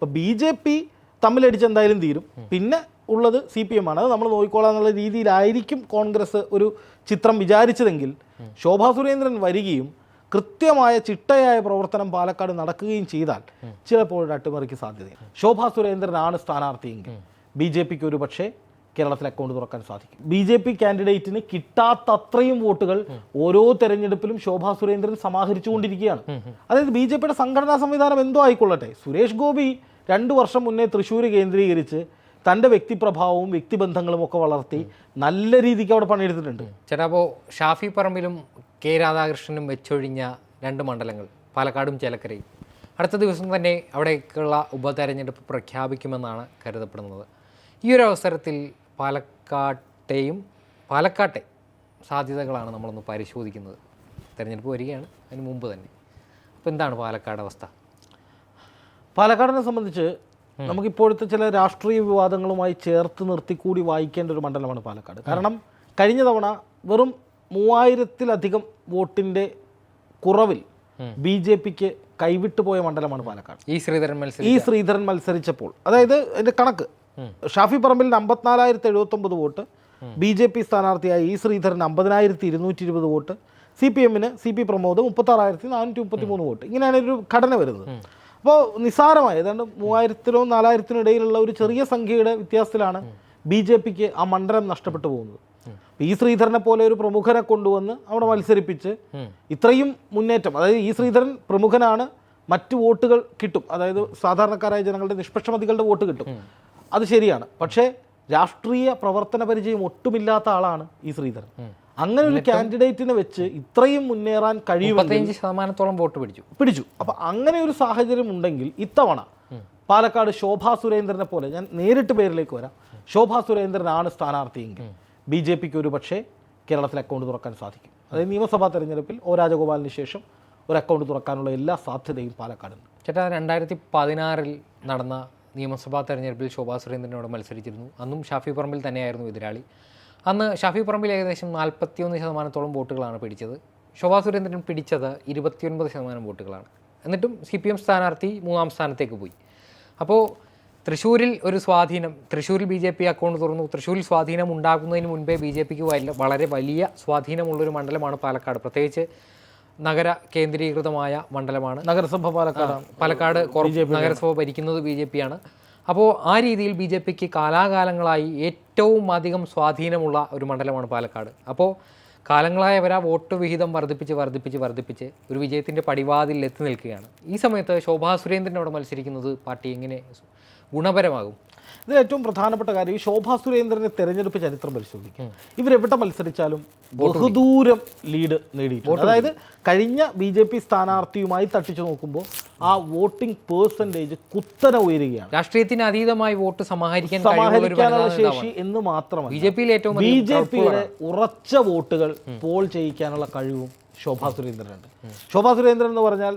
അപ്പോൾ B J P തമ്മിലടിച്ച് എന്തായാലും തീരും പിന്നെ ഉള്ളത് സി പി എം ആണ്. അത് നമ്മൾ നോക്കിക്കോളാം എന്നുള്ള രീതിയിലായിരിക്കും കോൺഗ്രസ് ഒരു ചിത്രം വിചാരിച്ചതെങ്കിൽ ശോഭാ സുരേന്ദ്രൻ വരികയും കൃത്യമായ ചിട്ടയായ പ്രവർത്തനം പാലക്കാട് നടക്കുകയും ചെയ്താൽ ചിലപ്പോൾ ഒരു അട്ടിമറിക്ക് സാധ്യതയുണ്ട് ശോഭാ സുരേന്ദ്രനാണ് സ്ഥാനാർത്ഥിയെങ്കിൽ ബി ജെ പിക്ക് ഒരു പക്ഷേ കേരളത്തിൽ അക്കൗണ്ട് തുറക്കാൻ സാധിക്കും. ബി ജെ പി കാൻഡിഡേറ്റിന് കിട്ടാത്തത്രയും വോട്ടുകൾ ഓരോ തെരഞ്ഞെടുപ്പിലും ശോഭാ സുരേന്ദ്രൻ സമാഹരിച്ചുകൊണ്ടിരിക്കുകയാണ്. അതായത് ബി ജെ പിയുടെ സംഘടനാ സംവിധാനം എന്തോ ആയിക്കൊള്ളട്ടെ. സുരേഷ് ഗോപി രണ്ടു വർഷം മുന്നേ തൃശ്ശൂർ കേന്ദ്രീകരിച്ച് തന്റെ വ്യക്തിപ്രഭാവവും വ്യക്തിബന്ധങ്ങളും ഒക്കെ വളർത്തി നല്ല രീതിക്ക് അവിടെ പണിയെടുത്തിട്ടുണ്ട്. ചേട്ടാ ഷാഫി പറമ്പിലും കെ രാധാകൃഷ്ണനും വെച്ചൊഴിഞ്ഞ രണ്ട് മണ്ഡലങ്ങൾ പാലക്കാടും ചേലക്കരയും. അടുത്ത ദിവസം തന്നെ അവിടേക്കുള്ള ഉപതെരഞ്ഞെടുപ്പ് പ്രഖ്യാപിക്കുമെന്നാണ് കരുതപ്പെടുന്നത്. ഈ ഒരു അവസരത്തിൽ പാലക്കാട്ടെയും പാലക്കാട്ടെ സാധ്യതകളാണ് നമ്മളൊന്ന് പരിശോധിക്കുന്നത്. തിരഞ്ഞെടുപ്പ് വരികയാണ് അതിന് മുമ്പ് തന്നെ. അപ്പോൾ എന്താണ് പാലക്കാട് അവസ്ഥ? പാലക്കാടിനെ സംബന്ധിച്ച് നമുക്കിപ്പോഴത്തെ ചില രാഷ്ട്രീയ വിവാദങ്ങളുമായി ചേർത്ത് നിർത്തി കൂടി വായിക്കേണ്ട ഒരു മണ്ഡലമാണ് പാലക്കാട്. കാരണം കഴിഞ്ഞ തവണ വെറും മൂവായിരത്തിലധികം വോട്ടിന്റെ കുറവിൽ ബി ജെ പിക്ക് കൈവിട്ടു പോയ മണ്ഡലമാണ് പാലക്കാട്. ഈ ശ്രീധരൻ ഈ ശ്രീധരൻ മത്സരിച്ചപ്പോൾ അതായത് എന്റെ കണക്ക് ഷാഫി പറമ്പിലിന് അമ്പത്തിനാലായിരത്തി എഴുപത്തൊമ്പത് വോട്ട് ബി ജെ പി സ്ഥാനാർത്ഥിയായ ഈ ശ്രീധരൻ അമ്പതിനായിരത്തി ഇരുന്നൂറ്റി ഇരുപത് വോട്ട് സി പി എമ്മിന് സി പി പ്രമോദ് മുപ്പത്താറായിരത്തി നാനൂറ്റി മുപ്പത്തി മൂന്ന് വോട്ട്. ഇങ്ങനെയാണ് ഒരു ഘടന വരുന്നത്. അപ്പോൾ നിസ്സാരമായ ഏതാണ്ട് മൂവായിരത്തിനോ നാലായിരത്തിനോ ഇടയിലുള്ള ഒരു ചെറിയ സംഖ്യയുടെ വ്യത്യാസത്തിലാണ് ബി ജെ പിക്ക് ആ മണ്ഡലം നഷ്ടപ്പെട്ടു പോകുന്നത്. ഈ ശ്രീധരനെ പോലെ ഒരു പ്രമുഖനെ കൊണ്ടുവന്ന് അവിടെ മത്സരിപ്പിച്ച് ഇത്രയും മുന്നേറ്റം അതായത് ഈ ശ്രീധരൻ പ്രമുഖനാണ് മറ്റു വോട്ടുകൾ കിട്ടും. അതായത് സാധാരണക്കാരായ ജനങ്ങളുടെ നിഷ്പക്ഷമതികളുടെ വോട്ട് കിട്ടും. അത് ശരിയാണ്. പക്ഷേ രാഷ്ട്രീയ പ്രവർത്തന പരിചയം ഒട്ടുമില്ലാത്ത ആളാണ് ഈ ശ്രീധരൻ. അങ്ങനെ ഒരു കാൻഡിഡേറ്റിനെ വെച്ച് ഇത്രയും മുന്നേറാൻ കഴിയുമെങ്കിൽ മുപ്പത്തഞ്ച് ശതമാനത്തോളം വോട്ട് പിടിച്ചു. പിടിച്ചു. അപ്പൊ അങ്ങനെ ഒരു സാഹചര്യം ഉണ്ടെങ്കിൽ ഇത്തവണ പാലക്കാട് ശോഭാ സുരേന്ദ്രനെ പോലെ ഞാൻ നേരിട്ട് പേരിലേക്ക് വരാം. ശോഭാ സുരേന്ദ്രനാണ് സ്ഥാനാർത്ഥിയെങ്കിൽ ബി ജെ പിക്ക് ഒരു പക്ഷേ കേരളത്തിൽ അക്കൗണ്ട് തുറക്കാൻ സാധിക്കും. അതായത് നിയമസഭാ തെരഞ്ഞെടുപ്പിൽ ഒ രാജഗോപാലിന് ശേഷം ഒരു അക്കൗണ്ട് തുറക്കാനുള്ള എല്ലാ സാധ്യതയും പാലക്കാടുണ്ട്. ചേട്ടാ രണ്ടായിരത്തി പതിനാറിൽ നടന്ന നിയമസഭാ തെരഞ്ഞെടുപ്പിൽ ശോഭാ സുരേന്ദ്രനോട് മത്സരിച്ചിരുന്നു. അന്നും ഷാഫി പറമ്പിൽ തന്നെയായിരുന്നു എതിരാളി. അന്ന് ഷാഫി പറമ്പിൽ ഏകദേശം നാൽപ്പത്തിയൊന്ന് ശതമാനത്തോളം വോട്ടുകളാണ് പിടിച്ചത്. ശോഭാ സുരേന്ദ്രൻ പിടിച്ചത് ഇരുപത്തിയൊൻപത് ശതമാനം വോട്ടുകളാണ്. എന്നിട്ടും സി പി എം സ്ഥാനാർത്ഥി മൂന്നാം സ്ഥാനത്തേക്ക് പോയി. അപ്പോൾ തൃശ്ശൂരിൽ ഒരു സ്വാധീനം തൃശ്ശൂരിൽ ബി ജെ പി അക്കൗണ്ട് തുറന്നു തൃശ്ശൂരിൽ സ്വാധീനം ഉണ്ടാകുന്നതിന് മുൻപേ ബി ജെ പിക്ക് വളരെ വലിയ സ്വാധീനമുള്ളൊരു മണ്ഡലമാണ് പാലക്കാട്. പ്രത്യേകിച്ച് നഗര കേന്ദ്രീകൃതമായ മണ്ഡലമാണ്. നഗരസഭ പാലക്കാട് പാലക്കാട് നഗരസഭ ഭരിക്കുന്നത് ബി ജെ പി ആണ്. അപ്പോൾ ആ രീതിയിൽ ബി ജെ പിക്ക് കാലാകാലങ്ങളായി ഏറ്റവും അധികം സ്വാധീനമുള്ള ഒരു മണ്ഡലമാണ് പാലക്കാട്. അപ്പോൾ കാലങ്ങളായി അവർ ആ വോട്ട് വിഹിതം വർദ്ധിപ്പിച്ച് വർദ്ധിപ്പിച്ച് വർദ്ധിപ്പിച്ച് ഒരു വിജയത്തിന്റെ പടിവാതിൽ എത്തി നിൽക്കുകയാണ്. ഈ സമയത്ത് ശോഭാ സുരേന്ദ്രനോട് മത്സരിക്കുന്നത് പാർട്ടി എങ്ങനെ ഗുണപരമാകും? ഇതിൽ ഏറ്റവും പ്രധാനപ്പെട്ട കാര്യം ഈ ശോഭാ സുരേന്ദ്രനെ തെരഞ്ഞെടുപ്പ് ചരിത്രം പരിശോധിക്കും ഇവരെവിടെ മത്സരിച്ചാലും ബഹുദൂരം ലീഡ് നേടിയിട്ടുണ്ട്. അതായത് കഴിഞ്ഞ ബി ജെ പി സ്ഥാനാർത്ഥിയുമായി തട്ടിച്ചു നോക്കുമ്പോൾ ആ വോട്ടിംഗ് പേഴ്സന്റേജ് കുത്തനെ ഉയരുകയാണ്. രാഷ്ട്രീയത്തിന് അതീതമായി വോട്ട് സമാഹരിക്കാൻ സമാഹരിക്കാനുള്ള ശേഷി എന്ന് മാത്രമല്ല ബി ജെ പിയിൽ ഏറ്റവും ബി ജെ പിയുടെ ഉറച്ച വോട്ടുകൾ പോൾ ചെയ്യിക്കാനുള്ള കഴിവും ശോഭാ സുരേന്ദ്രനുണ്ട്. ശോഭാ സുരേന്ദ്രൻ എന്ന് പറഞ്ഞാൽ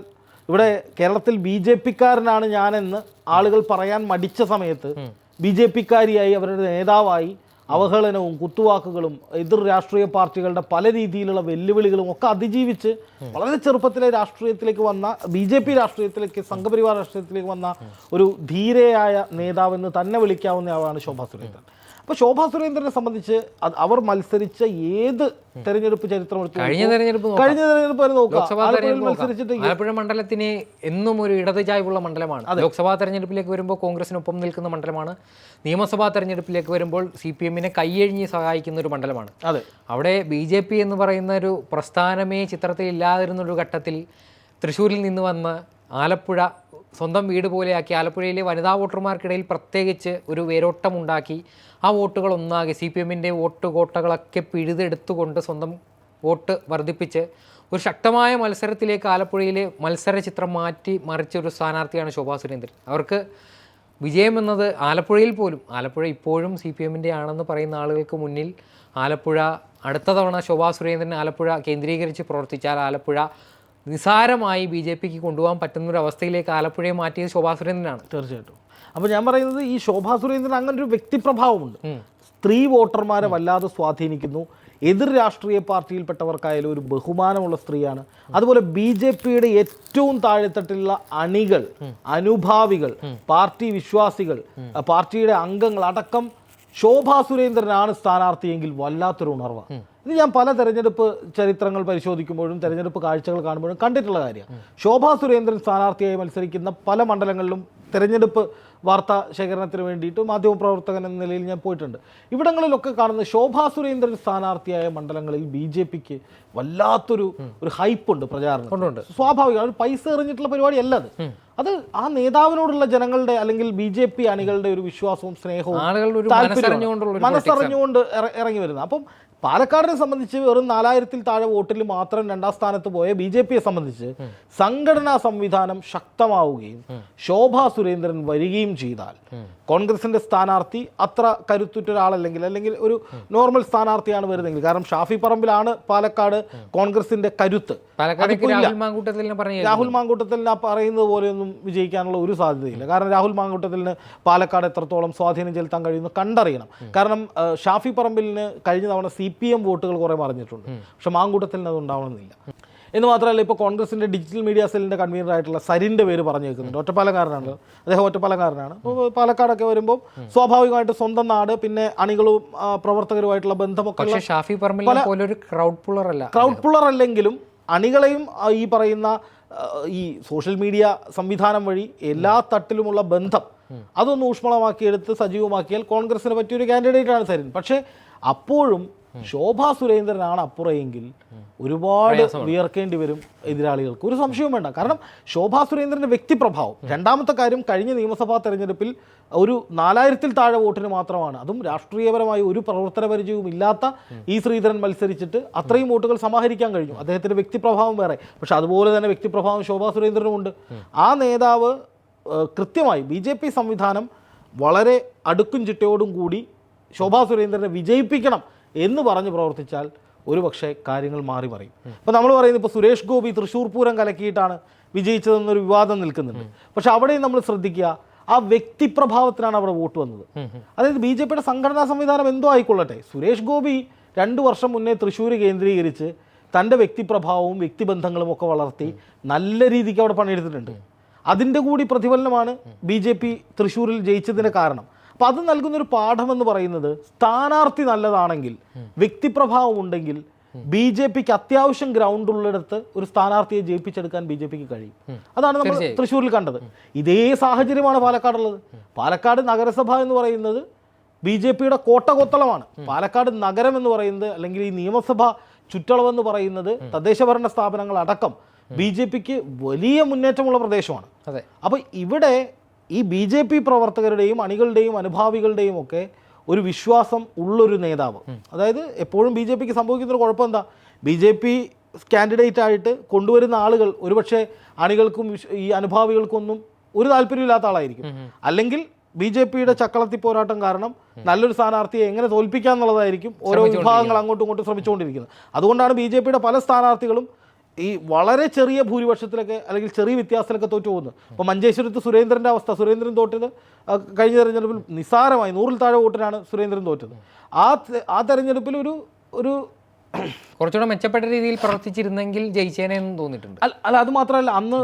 ഇവിടെ കേരളത്തിൽ ബി ജെ പിക്കാരനാണ് ഞാനെന്ന് ആളുകൾ പറയാൻ മടിച്ച സമയത്ത് ബി ജെ പിക്കാരിയായി അവരുടെ നേതാവായി അവഹേളനവും കുത്തുവാക്കുകളും എതിർ രാഷ്ട്രീയ പാർട്ടികളുടെ പല രീതിയിലുള്ള വെല്ലുവിളികളും ഒക്കെ അതിജീവിച്ച് വളരെ ചെറുപ്പത്തിലെ രാഷ്ട്രീയത്തിലേക്ക് വന്ന ബി ജെ പി രാഷ്ട്രീയത്തിലേക്ക് സംഘപരിവാർ രാഷ്ട്രീയത്തിലേക്ക് വന്ന ഒരു ധീരയായ നേതാവെന്ന് തന്നെ വിളിക്കാവുന്ന ആളാണ് ശോഭാ സുരേന്ദ്രൻ. അപ്പോൾ ശോഭാ സുരേന്ദ്രനെ സംബന്ധിച്ച് അവർ മത്സരിച്ച ഏത് തെരഞ്ഞെടുപ്പ് ചരിത്രം കഴിഞ്ഞ തെരഞ്ഞെടുപ്പ്. കഴിഞ്ഞ തെരഞ്ഞെടുപ്പ് വരെ നോക്കാം. മത്സരിച്ചിട്ട് ആലപ്പുഴ മണ്ഡലത്തിന് എന്നും ഒരു ഇടത് ചായ്വുള്ള മണ്ഡലമാണ്. ലോക്സഭാ തെരഞ്ഞെടുപ്പിലേക്ക് വരുമ്പോൾ കോൺഗ്രസിനൊപ്പം നിൽക്കുന്ന മണ്ഡലമാണ്. നിയമസഭാ തെരഞ്ഞെടുപ്പിലേക്ക് വരുമ്പോൾ സി പി എമ്മിനെ കൈയഴിഞ്ഞ് സഹായിക്കുന്ന ഒരു മണ്ഡലമാണ്. അതെ. അവിടെ ബി ജെ പി എന്ന് പറയുന്ന ഒരു പ്രസ്ഥാനമേ ചിത്രത്തിൽ ഇല്ലാതിരുന്ന ഒരു ഘട്ടത്തിൽ തൃശ്ശൂരിൽ നിന്ന് വന്ന് ആലപ്പുഴ സ്വന്തം വീട് പോലെയാക്കി ആലപ്പുഴയിലെ വനിതാ വോട്ടർമാർക്കിടയിൽ പ്രത്യേകിച്ച് ഒരു വേരോട്ടമുണ്ടാക്കി ആ വോട്ടുകൾ ഒന്നാകെ സി പി എമ്മിന്റെ വോട്ട് കോട്ടകളൊക്കെ പിഴുതെടുത്തുകൊണ്ട് സ്വന്തം വോട്ട് വർദ്ധിപ്പിച്ച് ഒരു ശക്തമായ മത്സരത്തിലേക്ക് ആലപ്പുഴയിലെ മത്സര ചിത്രം മാറ്റി മറിച്ച ഒരു സ്ഥാനാർത്ഥിയാണ് ശോഭാ സുരേന്ദ്രൻ. അവർക്ക് വിജയം എന്നത് ആലപ്പുഴയിൽ പോലും ആലപ്പുഴ ഇപ്പോഴും സി പി എമ്മിന്റെ ആണെന്ന് പറയുന്ന ആളുകൾക്ക് മുന്നിൽ ആലപ്പുഴ അടുത്ത തവണ ശോഭാ സുരേന്ദ്രൻ ആലപ്പുഴ കേന്ദ്രീകരിച്ച് പ്രവർത്തിച്ചാൽ ആലപ്പുഴ നിസാരമായി ബി ജെ പിക്ക് കൊണ്ടുപോകാൻ പറ്റുന്ന ഒരു അവസ്ഥയിലേക്ക് ആലപ്പുഴയെ മാറ്റിയത് ശോഭാ സുരേന്ദ്രനാണ്. തീർച്ചയായിട്ടും. അപ്പോൾ ഞാൻ പറയുന്നത് ഈ ശോഭാ സുരേന്ദ്രൻ അങ്ങനെ ഒരു വ്യക്തിപ്രഭാവമുണ്ട് സ്ത്രീ വോട്ടർമാരെ വല്ലാതെ സ്വാധീനിക്കുന്നു. എതിർ രാഷ്ട്രീയ പാർട്ടിയിൽപ്പെട്ടവർക്കായാലും ഒരു ബഹുമാനമുള്ള സ്ത്രീയാണ്. അതുപോലെ ബി ജെ പിയുടെ ഏറ്റവും താഴെത്തട്ടിലുള്ള അണികൾ അനുഭാവികൾ പാർട്ടി വിശ്വാസികൾ പാർട്ടിയുടെ അംഗങ്ങൾ അടക്കം ശോഭാ സുരേന്ദ്രനാണ് സ്ഥാനാർത്ഥിയെങ്കിൽ വല്ലാത്തൊരു ഉണർവ് ഇത് ഞാൻ പല തെരഞ്ഞെടുപ്പ് ചരിത്രങ്ങൾ പരിശോധിക്കുമ്പോഴും തെരഞ്ഞെടുപ്പ് കാഴ്ചകൾ കാണുമ്പോഴും കണ്ടിട്ടുള്ള കാര്യമാണ്. ശോഭാ സുരേന്ദ്രൻ സ്ഥാനാർത്ഥിയായി മത്സരിക്കുന്ന പല മണ്ഡലങ്ങളിലും തെരഞ്ഞെടുപ്പ് വാർത്താ ശേഖരണത്തിന് വേണ്ടിയിട്ട് മാധ്യമപ്രവർത്തകൻ എന്ന നിലയിൽ ഞാൻ പോയിട്ടുണ്ട്. ഇവിടങ്ങളിലൊക്കെ കാണുന്ന ശോഭാ സുരേന്ദ്രൻ സ്ഥാനാർത്ഥിയായ മണ്ഡലങ്ങളിൽ ബി ജെ പിക്ക് വല്ലാത്തൊരു ഒരു ഹൈപ്പുണ്ട് പ്രചാരണം. സ്വാഭാവികം അത് പൈസ എറിഞ്ഞിട്ടുള്ള പരിപാടി അല്ല അത്. അത് ആ നേതാവിനോടുള്ള ജനങ്ങളുടെ അല്ലെങ്കിൽ ബി ജെ പി അണികളുടെ ഒരു വിശ്വാസവും സ്നേഹവും മനസ്സറിഞ്ഞുകൊണ്ട് ഇറങ്ങി വരുന്നത്. അപ്പം പാലക്കാടിനെ സംബന്ധിച്ച് വെറും നാലായിരത്തിൽ താഴെ വോട്ടിൽ മാത്രം രണ്ടാം സ്ഥാനത്ത് പോയ ബി ജെ പിയെ സംബന്ധിച്ച് സംഘടനാ സംവിധാനം ശക്തമാവുകയും ശോഭാ സുരേന്ദ്രൻ വരികയും ചെയ്താൽ കോൺഗ്രസിന്റെ സ്ഥാനാർത്ഥി അത്ര കരുത്തുറ്റ ഒരാളല്ലെങ്കിൽ അല്ലെങ്കിൽ ഒരു നോർമൽ സ്ഥാനാർത്ഥിയാണ് വരുന്നതെങ്കിൽ. കാരണം ഷാഫി പറമ്പിലാണ് പാലക്കാട് കോൺഗ്രസിന്റെ കരുത്ത്. രാഹുൽ മാങ്കൂട്ടത്തിൽ പറയുന്നത് പോലെയൊന്നും വിജയിക്കാനുള്ള ഒരു സാധ്യതയില്ല. കാരണം രാഹുൽ മാങ്കൂട്ടത്തിന് പാലക്കാട് എത്രത്തോളം സ്വാധീനം ചെലുത്താൻ കഴിയുന്നു കണ്ടറിയണം. കാരണം ഷാഫി പറമ്പിലിന് കഴിഞ്ഞ തവണ സി പി എം വോട്ടുകൾ കുറേ മറിഞ്ഞിട്ടുണ്ട്. പക്ഷെ മാങ്കൂട്ടത്തിന് അത് ഉണ്ടാവണമെന്നില്ല. എന്ന് മാത്രമല്ല ഇപ്പോൾ കോൺഗ്രസിന്റെ ഡിജിറ്റൽ മീഡിയ സെല്ലിന്റെ കൺവീനർ ആയിട്ടുള്ള സരിന്റെ പേര് പറഞ്ഞു വെക്കുന്നുണ്ട്. ഒറ്റപ്പാലക്കാരനാണ്. അദ്ദേഹം ഒറ്റപ്പാലക്കാരനാണ്. അപ്പോൾ പാലക്കാടൊക്കെ വരുമ്പോൾ സ്വാഭാവികമായിട്ട് സ്വന്തം നാട് പിന്നെ അണികളും പ്രവർത്തകരുമായിട്ടുള്ള ബന്ധമൊക്കെ ഷാഫി ഒരു ക്രൗഡ് പുള്ളർ അല്ല ക്രൗഡ് പുള്ളർ അല്ലെങ്കിലും അണികളെയും ഈ പറയുന്ന ഈ സോഷ്യൽ മീഡിയ സംവിധാനം വഴി എല്ലാ തട്ടിലുമുള്ള ബന്ധം അതൊന്ന് ഊഷ്മളമാക്കിയെടുത്ത് സജീവമാക്കിയാൽ കോൺഗ്രസിന് പറ്റിയൊരു കാൻഡിഡേറ്റാണ് സരിൻ. പക്ഷേ അപ്പോഴും ശോഭാ സുരേന്ദ്രനാണ് അപ്പുറയെങ്കിൽ ഒരുപാട് വിയർക്കേണ്ടി വരും എതിരാളികൾക്ക്. ഒരു സംശയവും വേണ്ട. കാരണം ശോഭാ സുരേന്ദ്രന്റെ വ്യക്തിപ്രഭാവം രണ്ടാമത്തെ കാര്യം കഴിഞ്ഞ നിയമസഭാ തെരഞ്ഞെടുപ്പിൽ ഒരു നാലായിരത്തിൽ താഴെ വോട്ടിന് മാത്രമാണ്. അതും രാഷ്ട്രീയപരമായി ഒരു പ്രവർത്തന പരിചയവും ഇല്ലാത്ത ഈ ശ്രീധരൻ മത്സരിച്ചിട്ട് അത്രയും വോട്ടുകൾ സമാഹരിക്കാൻ കഴിഞ്ഞു. അദ്ദേഹത്തിന്റെ വ്യക്തിപ്രഭാവം വേറെ. പക്ഷെ അതുപോലെ തന്നെ വ്യക്തിപ്രഭാവം ശോഭാ സുരേന്ദ്രനുമുണ്ട് ആ നേതാവ് കൃത്യമായി ബി ജെ പി സംവിധാനം വളരെ അടുക്കും ചിട്ടയോടും കൂടി ശോഭാ സുരേന്ദ്രനെ വിജയിപ്പിക്കണം എന്ന് പറഞ്ഞ് പ്രവർത്തിച്ചാൽ ഒരുപക്ഷെ കാര്യങ്ങൾ മാറി മറിയും. ഇപ്പോൾ നമ്മൾ പറയുന്നത് ഇപ്പോൾ സുരേഷ് ഗോപി തൃശ്ശൂർ പൂരം കലക്കിയിട്ടാണ് വിജയിച്ചതെന്നൊരു വിവാദം നിൽക്കുന്നുണ്ട്. പക്ഷെ അവിടെയും നമ്മൾ ശ്രദ്ധിക്കുക ആ വ്യക്തിപ്രഭാവത്തിനാണ് അവിടെ വോട്ട് വന്നത്. അതായത് ബി ജെ പിയുടെ സംഘടനാ സംവിധാനം എന്തോ ആയിക്കൊള്ളട്ടെ. സുരേഷ് ഗോപി രണ്ട് വർഷം മുന്നേ തൃശ്ശൂർ കേന്ദ്രീകരിച്ച് തന്റെ വ്യക്തിപ്രഭാവവും വ്യക്തിബന്ധങ്ങളും ഒക്കെ വളർത്തി നല്ല രീതിക്ക് അവിടെ പണിയെടുത്തിട്ടുണ്ട്. അതിന്റെ കൂടി പ്രതിഫലനമാണ് ബി ജെ പി തൃശ്ശൂരിൽ ജയിച്ചതിന് കാരണം. അപ്പം അത് നൽകുന്നൊരു എന്ന് പറയുന്നത് സ്ഥാനാർത്ഥി നല്ലതാണെങ്കിൽ വ്യക്തിപ്രഭാവം ഉണ്ടെങ്കിൽ ബി ജെ പിക്ക് അത്യാവശ്യം ഗ്രൗണ്ട് ഉള്ളിടത്ത് ഒരു സ്ഥാനാർത്ഥിയെ ജയിപ്പിച്ചെടുക്കാൻ ബി ജെ പിക്ക് കഴിയും. അതാണ് നമ്മൾ തൃശ്ശൂരിൽ കണ്ടത്. ഇതേ സാഹചര്യമാണ് പാലക്കാടുള്ളത്. പാലക്കാട് നഗരസഭ എന്ന് പറയുന്നത് ബി ജെ പിയുടെ കോട്ടകൊത്തളമാണ്. പാലക്കാട് നഗരം എന്ന് പറയുന്നത് അല്ലെങ്കിൽ ഈ നിയമസഭ ചുറ്റളവെന്ന് പറയുന്നത് തദ്ദേശഭരണ സ്ഥാപനങ്ങൾ അടക്കം ബി ജെ പിക്ക് വലിയ മുന്നേറ്റമുള്ള പ്രദേശമാണ്. അപ്പോൾ ഇവിടെ ഈ ബി ജെ പി പ്രവർത്തകരുടെയും അണികളുടെയും അനുഭാവികളുടെയും ഒക്കെ ഒരു വിശ്വാസം ഉള്ളൊരു നേതാവ്. അതായത് എപ്പോഴും ബി ജെ പിക്ക് സംഭവിക്കുന്നൊരു കുഴപ്പം എന്താ? ബി ജെ പി കാൻഡിഡേറ്റ് ആയിട്ട് കൊണ്ടുവരുന്ന ആളുകൾ ഒരുപക്ഷെ അണികൾക്കും ഈ അനുഭാവികൾക്കൊന്നും ഒരു താല്പര്യമില്ലാത്ത ആളായിരിക്കും. അല്ലെങ്കിൽ ബി ജെ പിയുടെ ചക്കളത്തി പോരാട്ടം കാരണം നല്ലൊരു സ്ഥാനാർത്ഥിയെ എങ്ങനെ തോൽപ്പിക്കാം എന്നുള്ളതായിരിക്കും ഓരോ വിഭാഗങ്ങൾ അങ്ങോട്ടും ഇങ്ങോട്ടും ശ്രമിച്ചുകൊണ്ടിരിക്കുന്നത്. അതുകൊണ്ടാണ് ബി ജെ പിയുടെ പല സ്ഥാനാർത്ഥികളും ഈ വളരെ ചെറിയ ഭൂരിപക്ഷത്തിലൊക്കെ അല്ലെങ്കിൽ ചെറിയ വ്യത്യാസത്തിലൊക്കെ തോറ്റു പോകുന്നത് അപ്പോൾ മഞ്ചേശ്വരത്ത് സുരേന്ദ്രന്റെ അവസ്ഥ സുരേന്ദ്രൻ തോറ്റത് കഴിഞ്ഞ തെരഞ്ഞെടുപ്പിൽ നിസ്സാരമായി നൂറിൽ താഴെ വോട്ടിനാണ് സുരേന്ദ്രൻ തോറ്റത്. ആ ആ തെരഞ്ഞെടുപ്പിൽ ഒരു ഒരു കുറച്ചുകൂടെ മെച്ചപ്പെട്ട രീതിയിൽ പ്രവർത്തിച്ചിരുന്നെങ്കിൽ ജയിച്ചേനെ എന്ന് തോന്നിയിട്ടുണ്ട്. അല്ല അല്ല അത് മാത്രമല്ല അന്ന്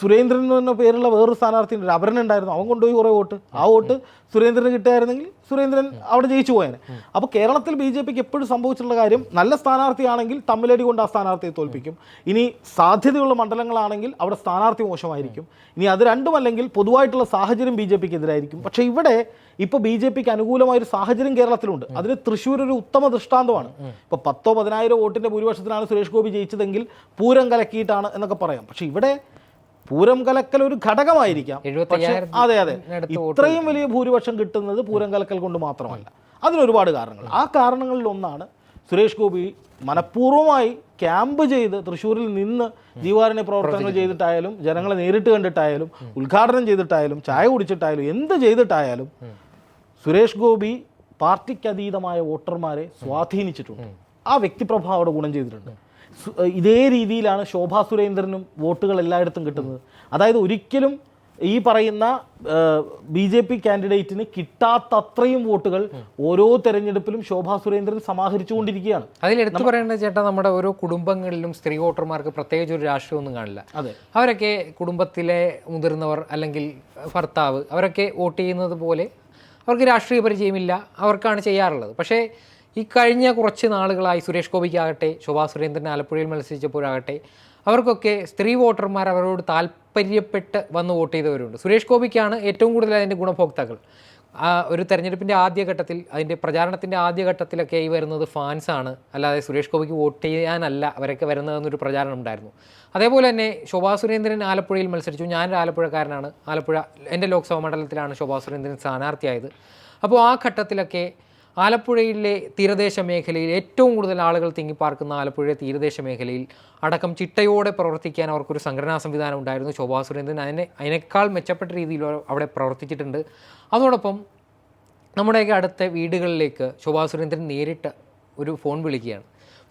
സുരേന്ദ്രൻ എന്ന പേരുള്ള വേറൊരു സ്ഥാനാർത്ഥി ഉണ്ട്. അപരൻ ഉണ്ടായിരുന്നു. അവൻ കൊണ്ടുപോയി കുറേ വോട്ട്. ആ വോട്ട് സുരേന്ദ്രന് കിട്ടുകയായിരുന്നെങ്കിൽ സുരേന്ദ്രൻ അവിടെ ജയിച്ചു പോയേനെ. അപ്പോൾ കേരളത്തിൽ ബി ജെ പിക്ക് എപ്പോഴും സംഭവിച്ചിട്ടുള്ള കാര്യം നല്ല സ്ഥാനാർത്ഥിയാണെങ്കിൽ തമ്മിലടി കൊണ്ട് ആ സ്ഥാനാർത്ഥിയെ തോൽപ്പിക്കും. ഇനി സാധ്യതയുള്ള മണ്ഡലങ്ങളാണെങ്കിൽ അവിടെ സ്ഥാനാർത്ഥി മോശമായിരിക്കും. ഇനി അത് രണ്ടുമല്ലെങ്കിൽ പൊതുവായിട്ടുള്ള സാഹചര്യം ബി ജെ പിക്ക് എതിരായിരിക്കും പക്ഷേ ഇവിടെ ഇപ്പോൾ ബി ജെ പിക്ക് അനുകൂലമായ ഒരു സാഹചര്യം കേരളത്തിലുണ്ട്. അതിന് തൃശ്ശൂർ ഒരു ഉത്തമ ദൃഷ്ടാന്തമാണ്. ഇപ്പോൾ പത്തോ പതിനായിരം വോട്ടിന്റെ ഭൂരിപക്ഷത്തിലാണ് സുരേഷ് ഗോപി ജയിച്ചതെങ്കിൽ പൂരം കലക്കിയിട്ടാണ് എന്നൊക്കെ പറയാം. പക്ഷേ ഇവിടെ പൂരം കലക്കൽ ഒരു ഘടകമായിരിക്കാം. അതെ അതെ. ഇത്രയും വലിയ ഭൂരിപക്ഷം കിട്ടുന്നത് പൂരം കലക്കൽ കൊണ്ട് മാത്രമല്ല. അതിനൊരുപാട് കാരണങ്ങൾ. ആ കാരണങ്ങളിൽ ഒന്നാണ് സുരേഷ് ഗോപി മനഃപൂർവമായി ക്യാമ്പ് ചെയ്ത് തൃശ്ശൂരിൽ നിന്ന് ജീവാരണ്യ പ്രവർത്തനങ്ങൾ ചെയ്തിട്ടായാലും ജനങ്ങളെ നേരിട്ട് കണ്ടിട്ടായാലും ഉദ്ഘാടനം ചെയ്തിട്ടായാലും ചായ കുടിച്ചിട്ടായാലും എന്ത് ചെയ്തിട്ടായാലും സുരേഷ് ഗോപി പാർട്ടിക്കതീതമായ വോട്ടർമാരെ സ്വാധീനിച്ചിട്ടുണ്ട്. ആ വ്യക്തിപ്രഭാവോടെ ഗുണം ചെയ്തിട്ടുണ്ട്. ഇതേ രീതിയിലാണ് ശോഭാ സുരേന്ദ്രനും വോട്ടുകൾ എല്ലായിടത്തും കിട്ടുന്നത്. അതായത് ഒരിക്കലും ഈ പറയുന്ന ബി ജെ പി കാൻഡിഡേറ്റിന് കിട്ടാത്തത്രയും വോട്ടുകൾ ഓരോ തെരഞ്ഞെടുപ്പിലും ശോഭാ സുരേന്ദ്രൻ സമാഹരിച്ചുകൊണ്ടിരിക്കുകയാണ്. അതിൽ എടുത്തു പറയേണ്ടത് ചേട്ടാ നമ്മുടെ ഓരോ കുടുംബങ്ങളിലും സ്ത്രീ വോട്ടർമാർക്ക് പ്രത്യേകിച്ച് ഒരു രാഷ്ട്രീയമൊന്നും കാണില്ല. അതെ. അവരൊക്കെ കുടുംബത്തിലെ മുതിർന്നവർ അല്ലെങ്കിൽ ഭർത്താവ് അവരൊക്കെ വോട്ട് ചെയ്യുന്നത് പോലെ അവർക്ക് രാഷ്ട്രീയ പരിചയമില്ല. അവർക്കാണ് ചെയ്യാറുള്ളത്. പക്ഷേ ഈ കഴിഞ്ഞ കുറച്ച് നാളുകളായി സുരേഷ് ഗോപിക്കാകട്ടെ ശോഭാ സുരേന്ദ്രൻ ആലപ്പുഴയിൽ മത്സരിച്ചപ്പോഴാകട്ടെ അവർക്കൊക്കെ സ്ത്രീ വോട്ടർമാർ അവരോട് താല്പര്യപ്പെട്ട് വന്ന് വോട്ട് ചെയ്തവരുണ്ട്. സുരേഷ് ഗോപിക്കാണ് ഏറ്റവും കൂടുതൽ അതിന്റെ ഗുണഭോക്താക്കൾ. ഒരു തെരഞ്ഞെടുപ്പിന്റെ ആദ്യഘട്ടത്തിൽ അതിന്റെ പ്രചാരണത്തിന്റെ ആദ്യഘട്ടത്തിലൊക്കെ ഈ വരുന്നത് ഫാൻസാണ്. അല്ലാതെ സുരേഷ് ഗോപിക്ക് വോട്ട് ചെയ്യാനല്ല അവരൊക്കെ വരുന്നതെന്നൊരു പ്രചാരണം ഉണ്ടായിരുന്നു. അതേപോലെ തന്നെ ശോഭാ സുരേന്ദ്രൻ ആലപ്പുഴയിൽ മത്സരിച്ചു. ഞാനൊരു ആലപ്പുഴക്കാരനാണ്. ആലപ്പുഴ എന്റെ ലോക്സഭാ മണ്ഡലത്തിലാണ് ശോഭാ സുരേന്ദ്രൻ സ്ഥാനാർത്ഥിയായത്. അപ്പോൾ ആ ഘട്ടത്തിലൊക്കെ ആലപ്പുഴയിലെ തീരദേശ മേഖലയിൽ ഏറ്റവും കൂടുതൽ ആളുകൾ തിങ്ങിപ്പാർക്കുന്ന ആലപ്പുഴ തീരദേശ മേഖലയിൽ അടക്കം ചിട്ടയോടെ പ്രവർത്തിക്കാൻ അവർക്കൊരു സംഘടനാ സംവിധാനം ഉണ്ടായിരുന്നു ശോഭാ സുരേന്ദ്രൻ. അതിനെ അതിനേക്കാൾ മെച്ചപ്പെട്ട രീതിയിൽ അവിടെ പ്രവർത്തിച്ചിട്ടുണ്ട്. അതോടൊപ്പം നമ്മുടെയൊക്കെ അടുത്ത വീടുകളിലേക്ക് ശോഭാ സുരേന്ദ്രൻ നേരിട്ട് ഒരു ഫോൺ വിളിക്കുകയാണ്.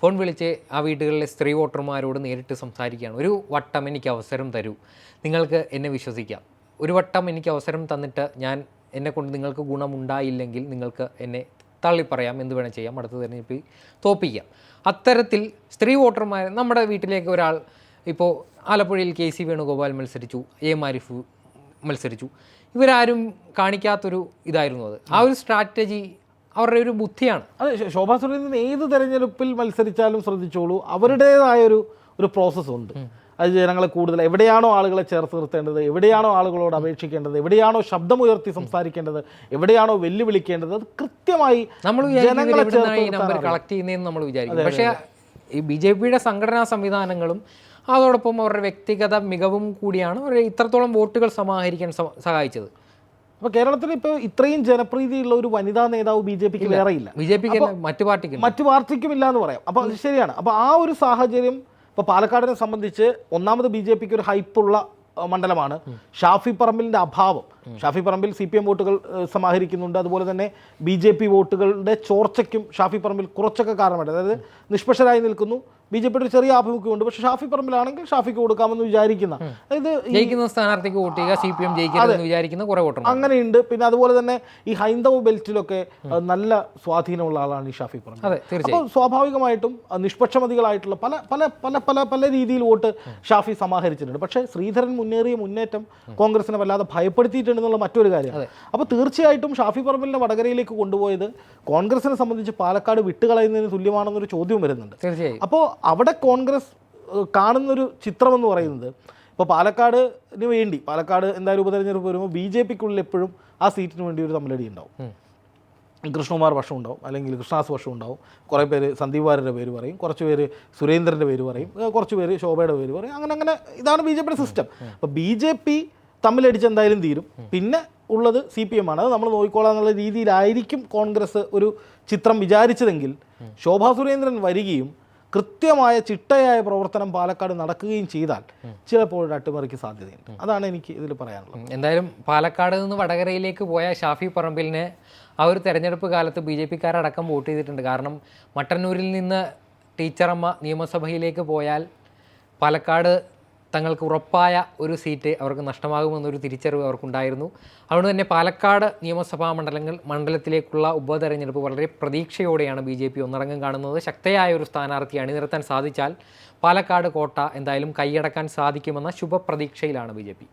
ഫോൺ വിളിച്ച് ആ വീടുകളിലെ സ്ത്രീ വോട്ടർമാരോട് നേരിട്ട് സംസാരിക്കുകയാണ്. ഒരു വട്ടം എനിക്ക് അവസരം തരൂ. നിങ്ങൾക്ക് എന്നെ വിശ്വസിക്കാം. ഒരു വട്ടം എനിക്ക് അവസരം തന്നിട്ട് ഞാൻ എന്നെക്കൊണ്ട് നിങ്ങൾക്ക് ഗുണമുണ്ടായില്ലെങ്കിൽ നിങ്ങൾക്ക് എന്നെ തള്ളിപ്പറയാം എന്ത് വേണം ചെയ്യാം അടുത്ത തെരഞ്ഞെടുപ്പിൽ തോപ്പിക്കാം. അത്തരത്തിൽ സ്ത്രീ വോട്ടർമാർ നമ്മുടെ വീട്ടിലേക്ക് ഒരാൾ ഇപ്പോൾ ആലപ്പുഴയിൽ കെ സി വേണുഗോപാൽ മത്സരിച്ചു എ മാരിഫ് മത്സരിച്ചു. ഇവരാരും കാണിക്കാത്തൊരു ഇതായിരുന്നു അത്. ആ ഒരു സ്ട്രാറ്റജി അവരുടെ ഒരു ബുദ്ധിയാണ്. അതെ ശോഭാ സുരേന്ദ്രൻ ഏത് തെരഞ്ഞെടുപ്പിൽ മത്സരിച്ചാലും ശ്രദ്ധിച്ചോളൂ. അവരുടേതായ ഒരു ഒരു പ്രോസസ്സ് ഉണ്ട് അത് ജനങ്ങളെ കൂടുതൽ എവിടെയാണോ ആളുകളെ ചേർത്ത് നിർത്തേണ്ടത് എവിടെയാണോ ആളുകളോട് അപേക്ഷിക്കേണ്ടത് എവിടെയാണോ ശബ്ദമുയർത്തി സംസാരിക്കേണ്ടത് എവിടെയാണോ വെല്ലുവിളിക്കേണ്ടത് അത് കൃത്യമായി നമ്മൾ ജനങ്ങളെ ചേർത്ത് കളക്ട് ചെയ്യുന്നതെന്ന് നമ്മൾ വിചാരിക്കും. പക്ഷേ ഈ ബി ജെ പിയുടെ സംഘടനാ സംവിധാനങ്ങളും അതോടൊപ്പം അവരുടെ വ്യക്തിഗത മികവും കൂടിയാണ് അവർ ഇത്രത്തോളം വോട്ടുകൾ സമാഹരിക്കാൻ സഹായിച്ചത്. അപ്പോൾ കേരളത്തിൽ ഇപ്പോൾ ഇത്രയും ജനപ്രീതിയുള്ള ഒരു വനിതാ നേതാവ് ബി ജെ പിക്ക് വേറെ ഇല്ല. ബി ജെ പിക്ക് മറ്റു പാർട്ടിക്കും മറ്റു പാർട്ടിക്കുമില്ല എന്ന് പറയാം. അപ്പോൾ അത് ശരിയാണ്. അപ്പോൾ ആ ഒരു സാഹചര്യം ഇപ്പോൾ പാലക്കാടിനെ സംബന്ധിച്ച് ഒന്നാമത് ബി ജെ പിക്ക് ഒരു ഹൈപ്പുള്ള മണ്ഡലമാണ്. ഷാഫി പറമ്പിലിന്റെ അഭാവം. Shafi Parambil C P M വോട്ടുകൾ സമാഹരിക്കുന്നുണ്ട്. അതുപോലെ തന്നെ ബി ജെ പി വോട്ടുകളുടെ ചോർച്ചയ്ക്കും ഷാഫി പറമ്പിൽ കുറച്ചൊക്കെ കാരണമായിട്ട് അതായത് നിഷ്പക്ഷരായി നിൽക്കുന്നു. ബി ജെ പിയുടെ ഒരു ചെറിയ ആഭിമുഖ്യമുണ്ട്. പക്ഷെ ഷാഫി പറമ്പിലാണെങ്കിൽ ഷാഫിക്ക് കൊടുക്കാമെന്ന് വിചാരിക്കുന്ന അതായത് ജയിക്കുന്ന സ്ഥാനാർത്ഥിക്ക് വോട്ട് ചെയ്യുക സി പി എം ജയിക്കരുതെന്ന് വിചാരിക്കുന്ന കുറേ വോട്ടർമാർ. അങ്ങനെയുണ്ട്. പിന്നെ അതുപോലെ തന്നെ ഈ ഹൈന്ദവ ബെൽറ്റിലൊക്കെ നല്ല സ്വാധീനമുള്ള ആളാണ് ഈ ഷാഫി പറമ്പിൽ. അപ്പോൾ സ്വാഭാവികമായിട്ടും നിഷ്പക്ഷമതികളായിട്ടുള്ള പല പല പല പല പല രീതിയിൽ വോട്ട് ഷാഫി സമാഹരിച്ചിട്ടുണ്ട്. പക്ഷേ ശ്രീധരൻ മുന്നേറിയ മുന്നേറ്റം കോൺഗ്രസിനെ വല്ലാതെ ഭയപ്പെടുത്തിയിട്ടുണ്ടെന്നുള്ള മറ്റൊരു കാര്യം അപ്പോൾ തീർച്ചയായിട്ടും ഷാഫി പറമ്പലിനെ വടകരയിലേക്ക് കൊണ്ടുപോയത് കോൺഗ്രസിനെ സംബന്ധിച്ച് പാലക്കാട് വിട്ടുകളയുന്നതിന് തുല്യമാണെന്നൊരു ചോദ്യം വരുന്നുണ്ട്. അപ്പോൾ അവിടെ കോൺഗ്രസ് കാണുന്നൊരു ചിത്രമെന്ന് പറയുന്നത് ഇപ്പോൾ പാലക്കാടിന് വേണ്ടി പാലക്കാട് എന്തായാലും ഉപതെരഞ്ഞെടുപ്പ് വരുമ്പോൾ ബി ജെ പിക്കുള്ളിൽ എപ്പോഴും ആ സീറ്റിന് വേണ്ടി ഒരു തമ്മിലടി ഉണ്ടാവും. കൃഷ്ണകുമാർ വർഷം ഉണ്ടാവും അല്ലെങ്കിൽ കൃഷ്ണാസ് വർഷം ഉണ്ടാവും. കുറേ പേര് സന്ദീപ് വാര്യരുടെ പേര് പറയും കുറച്ച് പേര് സുരേന്ദ്രന്റെ പേര് പറയും കുറച്ച് പേര് ശോഭയുടെ പേര് പറയും അങ്ങനെ അങ്ങനെ ഇതാണ് ബി ജെ പിയുടെ സിസ്റ്റം. അപ്പോൾ ബി ജെ പി തമ്മിലടിച്ച് എന്തായാലും തീരും. പിന്നെ ഉള്ളത് സി പി എം ആണ്. അത് നമ്മൾ നോക്കിക്കോളാം എന്നുള്ള രീതിയിലായിരിക്കും കോൺഗ്രസ് ഒരു ചിത്രം വിചാരിച്ചതെങ്കിൽ ശോഭാ സുരേന്ദ്രൻ വരികയും കൃത്യമായ ചിട്ടയായ പ്രവർത്തനം പാലക്കാട് നടക്കുകയും ചെയ്താൽ ചിലപ്പോൾ അട്ടിമറിക്ക് സാധ്യതയുണ്ട്. അതാണ് എനിക്ക് ഇതിൽ പറയാനുള്ളത്. എന്തായാലും പാലക്കാട് നിന്ന് വടകരയിലേക്ക് പോയ ഷാഫി പറമ്പിലിനെ ആ ഒരു തെരഞ്ഞെടുപ്പ് കാലത്ത് ബി ജെ പിക്കാരടക്കം വോട്ട് ചെയ്തിട്ടുണ്ട്. കാരണം മട്ടന്നൂരിൽ നിന്ന് ടീച്ചറമ്മ നിയമസഭയിലേക്ക് പോയാൽ പാലക്കാട് തങ്ങൾക്ക് ഉറപ്പായ ഒരു സീറ്റ് അവർക്ക് നഷ്ടമാകുമെന്നൊരു തിരിച്ചറിവ് അവർക്കുണ്ടായിരുന്നു. അതുകൊണ്ട് തന്നെ പാലക്കാട് നിയമസഭാ മണ്ഡലങ്ങൾ മണ്ഡലത്തിലേക്കുള്ള ഉപതെരഞ്ഞെടുപ്പ് വളരെ പ്രതീക്ഷയോടെയാണ് ബി ജെ പി ഒന്നടങ്കം കാണുന്നത്. ശക്തയായ ഒരു സ്ഥാനാർത്ഥി അണിനിരത്താൻ സാധിച്ചാൽ പാലക്കാട് കോട്ട എന്തായാലും കൈയടക്കാൻ സാധിക്കുമെന്ന ശുഭപ്രതീക്ഷയിലാണ് ബി ജെ പി.